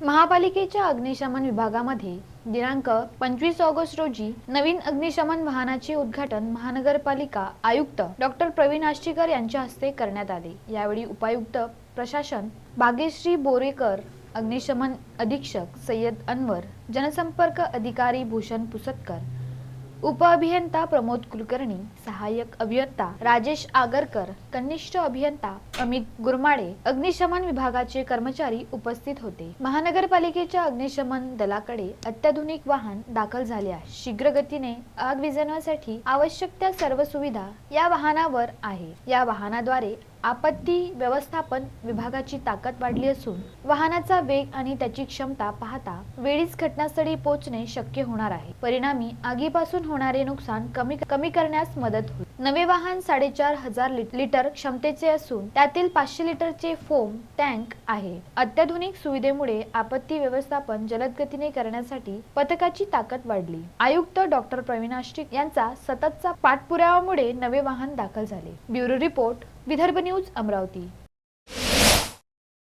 महापालिकेच्या अग्निशमन विभागामध्ये दिनांक पंचवीस ऑगस्ट रोजी नवीन अग्निशमन वाहनाचे उद्घाटन महानगरपालिका आयुक्त डॉक्टर प्रवीण आष्टीकर यांच्या हस्ते करण्यात आले. यावेळी उपायुक्त प्रशासन भाग्यश्री बोरेकर अग्निशमन अधीक्षक सय्यद अनवर जनसंपर्क अधिकारी भूषण पुसतकर उपअभियंता प्रमोद कुलकर्णी सहाय्यक अभियंता राजेश आगरकर कनिष्ठ अभियंता अमित गुरमाळे अग्निशमन विभागाचे कर्मचारी उपस्थित होते. महानगरपालिकेच्या अग्निशमन दलाकडे अत्याधुनिक वाहन दाखल झाले आहे. शीघ्र गतीने आग विझवण्यासाठी आवश्यक त्या सर्व सुविधा या वाहनावर आहे. या वाहनाद्वारे आपत्ती व्यवस्थापन विभागाची ताकद वाढली असून वाहनाचा वेग आणि त्याची क्षमता पाहता वेळीच घटनास्थळी पोहोचणे शक्य होणार आहे. परिणामी आगीपासून होणारे नुकसान कमी कमी करण्यास मदत होईल. नवे वाहन साडेचार हजार लिटर क्षमतेचे असून त्यातील पाचशे लिटरचे फोम टँक आहे. अत्याधुनिक सुविधेमुळे आपत्ती व्यवस्थापन जलद गतीने करण्यासाठी पथकाची ताकद वाढली. आयुक्त डॉक्टर प्रवीण आष्टिक यांचा सततचा पाठपुराव्यामुळे नवे वाहन दाखल झाले. Bureau report Vidarbha news Amravati.